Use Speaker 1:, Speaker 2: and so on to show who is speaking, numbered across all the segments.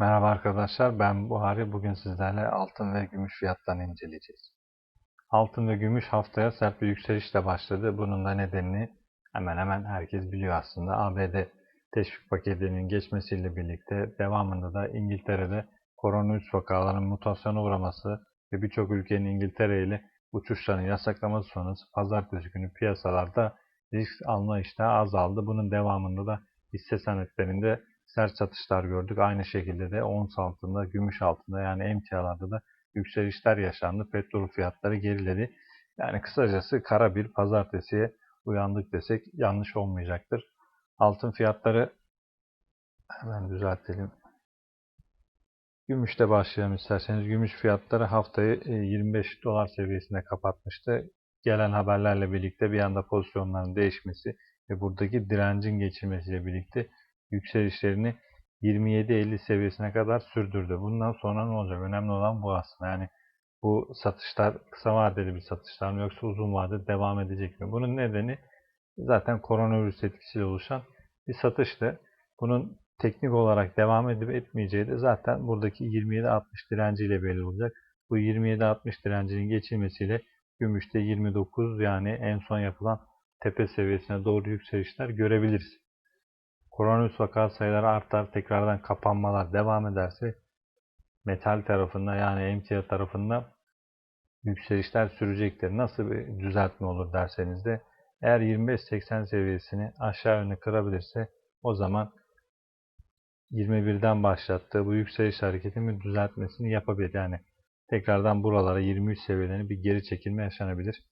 Speaker 1: Merhaba arkadaşlar, ben Buhari. Bugün sizlerle altın ve gümüş fiyatlarını inceleyeceğiz. Altın ve gümüş haftaya sert bir yükselişle başladı. Bunun da nedenini hemen hemen herkes biliyor aslında. ABD teşvik paketinin geçmesiyle birlikte devamında da İngiltere'de koronavirüs vakalarının mutasyona uğraması ve birçok ülkenin İngiltere ile uçuşlarını yasaklaması sonrası pazartesi günü piyasalarda risk alma iştahı azaldı. Bunun devamında da hisse senetlerinde sert satışlar gördük. Aynı şekilde de ons altında, gümüş altında yani emtialarda da yükselişler yaşandı. Petrol fiyatları geriledi. Yani kısacası kara bir pazartesiye uyandık desek yanlış olmayacaktır. Altın fiyatları hemen düzeltelim. Gümüşte başlayalım isterseniz. Gümüş fiyatları haftayı 25 e, dolar seviyesinde kapatmıştı. Gelen haberlerle birlikte bir anda pozisyonların değişmesi ve buradaki direncin geçilmesiyle birlikte yükselişlerini 27-50 seviyesine kadar sürdürdü. Bundan sonra ne olacak? Önemli olan bu aslında. Yani bu satışlar kısa vadeli bir satışlar mı yoksa uzun vadede devam edecek mi? Bunun nedeni zaten koronavirüs etkisiyle oluşan bir satıştı. Bunun teknik olarak devam edip etmeyeceği de zaten buradaki 27-60 direnciyle belli olacak. Bu 27-60 direncinin geçilmesiyle gümüşte 29 yani en son yapılan tepe seviyesine doğru yükselişler görebiliriz koronavirüs vaka sayıları artar, tekrardan kapanmalar devam ederse metal tarafında yani emtia tarafında yükselişler sürecektir. Nasıl bir düzeltme olur derseniz de eğer 25-80 seviyesini aşağı yönlü kırabilirse o zaman 21'den başlattığı bu yükseliş hareketinin düzeltmesini yapabilir. Yani tekrardan buralara 23 seviyelerini bir geri çekilme yaşanabilir.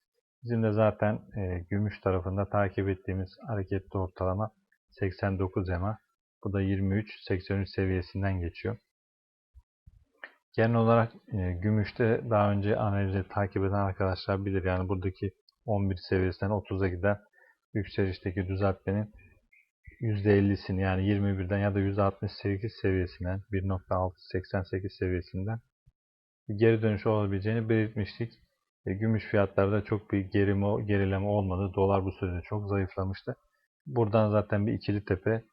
Speaker 1: Bizim de zaten e, gümüş tarafında takip ettiğimiz hareketli ortalama 89 EMA. Bu da 23-83 seviyesinden geçiyor. Genel olarak e, gümüşte daha önce analizi takip eden arkadaşlar bilir. Yani buradaki 11 seviyesinden 30'a giden yükselişteki düzeltmenin %50'sini yani 21'den ya da %68 seviyesinden 1.688 seviyesinden geri dönüş olabileceğini belirtmiştik. E, gümüş fiyatlarda çok bir gerime, gerileme olmadı. Dolar bu sürede çok zayıflamıştı. Buradan zaten bir ikili tepe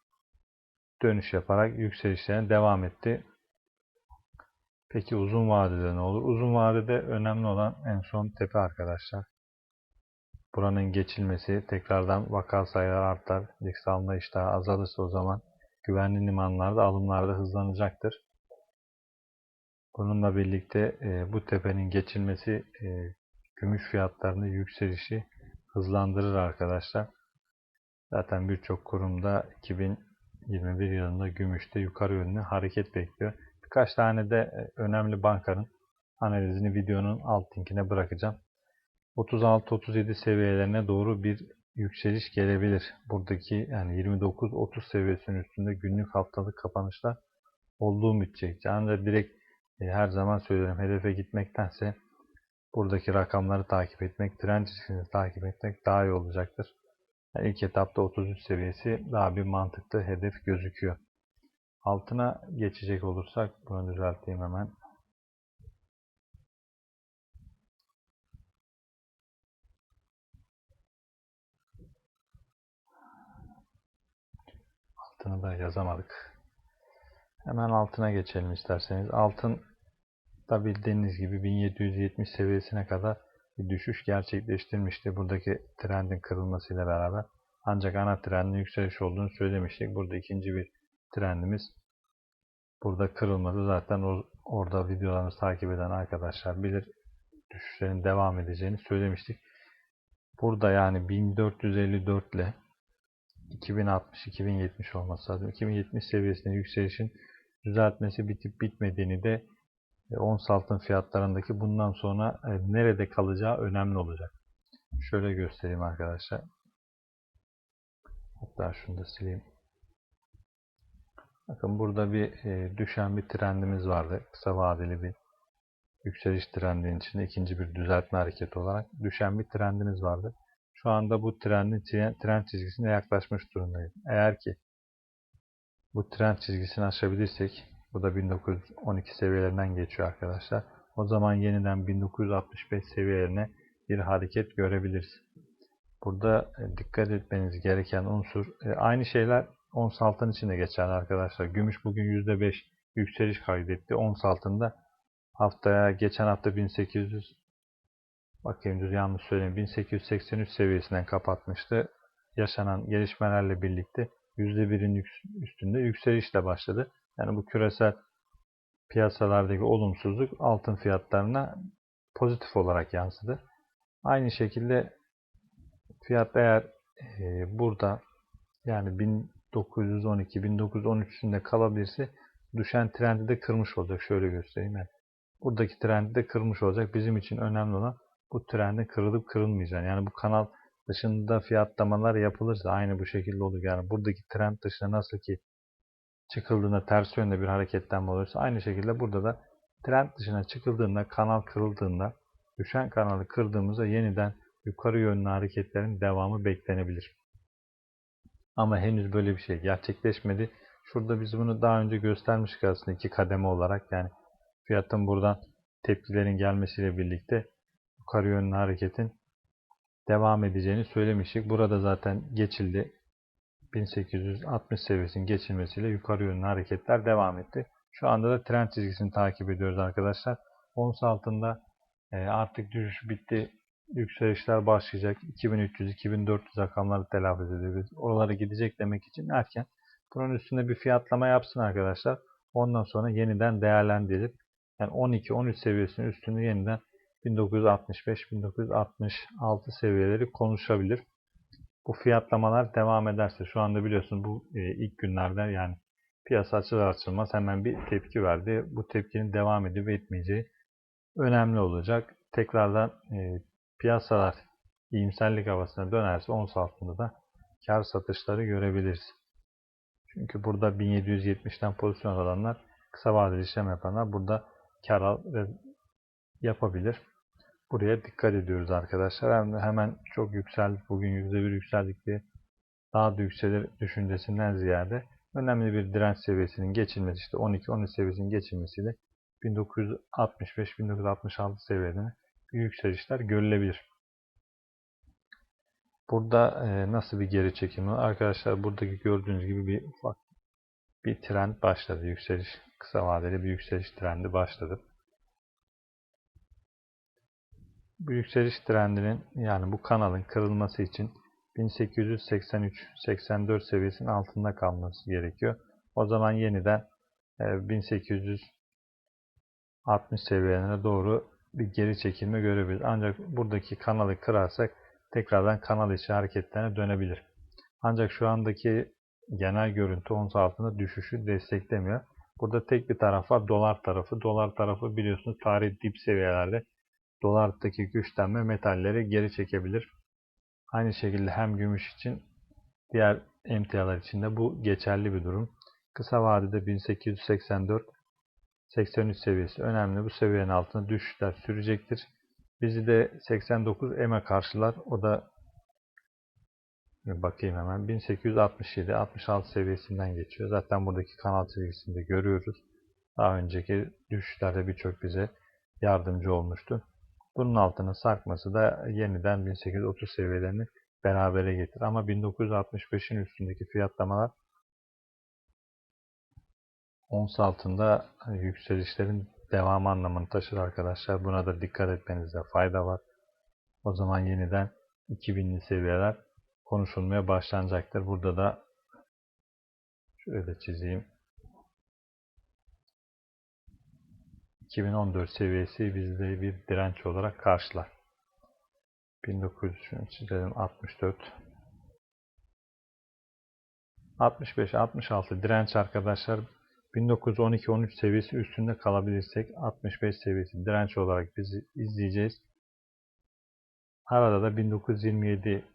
Speaker 1: dönüş yaparak yükselişlerine devam etti. Peki uzun vadede ne olur? Uzun vadede önemli olan en son tepe arkadaşlar. Buranın geçilmesi, tekrardan vaka sayıları artar, risk alma iştahı azalırsa o zaman güvenli limanlarda alımlarda hızlanacaktır. Bununla birlikte e, bu tepenin geçilmesi e, gümüş fiyatlarında yükselişi hızlandırır arkadaşlar. Zaten birçok kurumda 2021 yılında gümüşte yukarı yönlü hareket bekliyor. Birkaç tane de e, önemli bankanın analizini videonun alt linkine bırakacağım. 36-37 seviyelerine doğru bir yükseliş gelebilir. Buradaki yani 29-30 seviyesinin üstünde günlük haftalık kapanışlar olduğu müddetçe. Ancak direkt e, her zaman söylüyorum hedefe gitmektense buradaki rakamları takip etmek, trend çizgisini takip etmek daha iyi olacaktır. Yani ilk etapta 33 seviyesi daha bir mantıklı hedef gözüküyor. Altına geçecek olursak bunu düzelteyim hemen. Altını da yazamadık. Hemen altına geçelim isterseniz. Altın da bildiğiniz gibi 1770 seviyesine kadar bir düşüş gerçekleştirmişti. Buradaki trendin kırılmasıyla beraber. Ancak ana trendin yükseliş olduğunu söylemiştik. Burada ikinci bir trendimiz burada kırılmadı. Zaten orada videolarımızı takip eden arkadaşlar bilir düşüşlerin devam edeceğini söylemiştik. Burada yani 1454 ile 2060-2070 olması lazım. 2070 seviyesinde yükselişin düzeltmesi bitip bitmediğini de ons altın fiyatlarındaki bundan sonra e, nerede kalacağı önemli olacak. Şöyle göstereyim arkadaşlar. Hatta şunu da sileyim. Bakın burada bir e, düşen bir trendimiz vardı. Kısa vadeli bir yükseliş trendinin içinde ikinci bir düzeltme hareketi olarak düşen bir trendimiz vardı. Şu anda bu trendin trend çizgisine yaklaşmış durumdayız. Eğer ki bu trend çizgisini aşabilirsek bu da 1912 seviyelerinden geçiyor arkadaşlar. O zaman yeniden 1965 seviyelerine bir hareket görebiliriz. Burada e, dikkat etmeniz gereken unsur e, aynı şeyler ons altın için de geçerli arkadaşlar. Gümüş bugün %5 yükseliş kaydetti. Ons altında haftaya geçen hafta 1800 bakayım düz yanlış söyleyeyim 1883 seviyesinden kapatmıştı. Yaşanan gelişmelerle birlikte %1'in üstünde yükselişle başladı. Yani bu küresel piyasalardaki olumsuzluk altın fiyatlarına pozitif olarak yansıdı. Aynı şekilde fiyat eğer e, burada yani 1912 üstünde kalabilirse düşen trendi de kırmış olacak. Şöyle göstereyim. Yani buradaki trendi de kırmış olacak. Bizim için önemli olan bu trendin kırılıp kırılmayacağını. Yani bu kanal dışında fiyatlamalar yapılırsa aynı bu şekilde olur. Yani buradaki trend dışında nasıl ki çıkıldığında ters yönde bir hareketlenme olursa aynı şekilde burada da trend dışına çıkıldığında kanal kırıldığında düşen kanalı kırdığımızda yeniden yukarı yönlü hareketlerin devamı beklenebilir. Ama henüz böyle bir şey gerçekleşmedi. Şurada biz bunu daha önce göstermiştik aslında iki kademe olarak. Yani fiyatın buradan tepkilerin gelmesiyle birlikte yukarı yönlü hareketin devam edeceğini söylemiştik. Burada zaten geçildi. 1860 seviyesinin geçilmesiyle yukarı yönlü hareketler devam etti. Şu anda da trend çizgisini takip ediyoruz arkadaşlar. Ons altında e, artık düşüş bitti. Yükselişler başlayacak. 2300-2400 rakamları telaffuz ediyoruz. Oralara gidecek demek için erken. Bunun üstünde bir fiyatlama yapsın arkadaşlar. Ondan sonra yeniden değerlendirilip yani 12-13 seviyesinin üstünde yeniden 1965-1966 seviyeleri konuşabilir. Bu fiyatlamalar devam ederse şu anda biliyorsun bu e, ilk günlerde yani piyasa açılır açılmaz hemen bir tepki verdi. Bu tepkinin devam edip etmeyeceği önemli olacak. Tekrardan e, piyasalar iyimserlik havasına dönerse ons altında da kar satışları görebiliriz. Çünkü burada 1770'ten pozisyon alanlar kısa vadeli işlem yapanlar burada kar al yapabilir. Buraya dikkat ediyoruz arkadaşlar. Hemen çok yükseldik. Bugün %1 yükseldik diye daha da yükselir düşüncesinden ziyade önemli bir direnç seviyesinin geçilmesi işte 12-13 seviyesinin geçilmesiyle 1965-1966 seviyelerine yükselişler görülebilir. Burada e, nasıl bir geri çekimi var? Arkadaşlar buradaki gördüğünüz gibi bir ufak bir trend başladı. Yükseliş, kısa vadeli bir yükseliş trendi başladı. Bu yükseliş trendinin yani bu kanalın kırılması için 1883-84 seviyesinin altında kalması gerekiyor. O zaman yeniden 1860 e, seviyelerine doğru bir geri çekilme görebiliriz. Ancak buradaki kanalı kırarsak tekrardan kanal içi hareketlerine dönebilir. Ancak şu andaki genel görüntü ons altında düşüşü desteklemiyor. Burada tek bir taraf var dolar tarafı. Dolar tarafı biliyorsunuz tarih dip seviyelerde dolardaki güçlenme metalleri geri çekebilir. Aynı şekilde hem gümüş için diğer emtialar için de bu geçerli bir durum. Kısa vadede 1884 83 seviyesi önemli. Bu seviyenin altına düşüşler sürecektir. Bizi de 89 EM'e karşılar. O da bakayım hemen 1867 66 seviyesinden geçiyor. Zaten buradaki kanal çizgisinde görüyoruz. Daha önceki düşüşlerde birçok bize yardımcı olmuştu. Bunun altına sarkması da yeniden 1830 seviyelerini berabere getirir. Ama 1965'in üstündeki fiyatlamalar ons altında yükselişlerin devamı anlamını taşır arkadaşlar. Buna da dikkat etmenizde fayda var. O zaman yeniden 2000'li seviyeler konuşulmaya başlanacaktır. Burada da şöyle çizeyim. 2014 seviyesi bizde bir direnç olarak karşılar. 1900 şunu çizelim 64 65 66 direnç arkadaşlar 1912-13 seviyesi üstünde kalabilirsek 65 seviyesi direnç olarak biz izleyeceğiz. Arada da 1927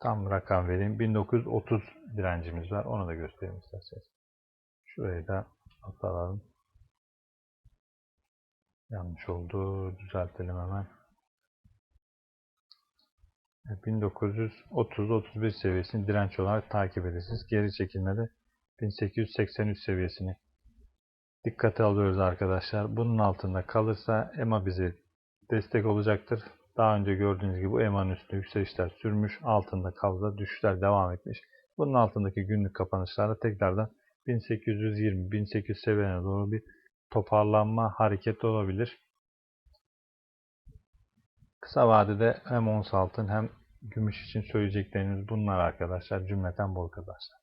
Speaker 1: tam rakam vereyim. 1930 direncimiz var. Onu da göstereyim isterseniz. Şurayı da not alalım. Yanlış oldu. Düzeltelim hemen. 1930-31 seviyesini direnç olarak takip edeceğiz. Geri çekilmede 1883 seviyesini dikkate alıyoruz arkadaşlar. Bunun altında kalırsa EMA bize destek olacaktır. Daha önce gördüğünüz gibi EMA'nın üstünde yükselişler sürmüş. Altında kaldı düşüşler devam etmiş. Bunun altındaki günlük kapanışlarda tekrardan 1820-1800 seviyelerine doğru bir toparlanma hareketi olabilir. Kısa vadede hem ons altın hem gümüş için söyleyeceklerimiz bunlar arkadaşlar. Cümleten bol kazançlar.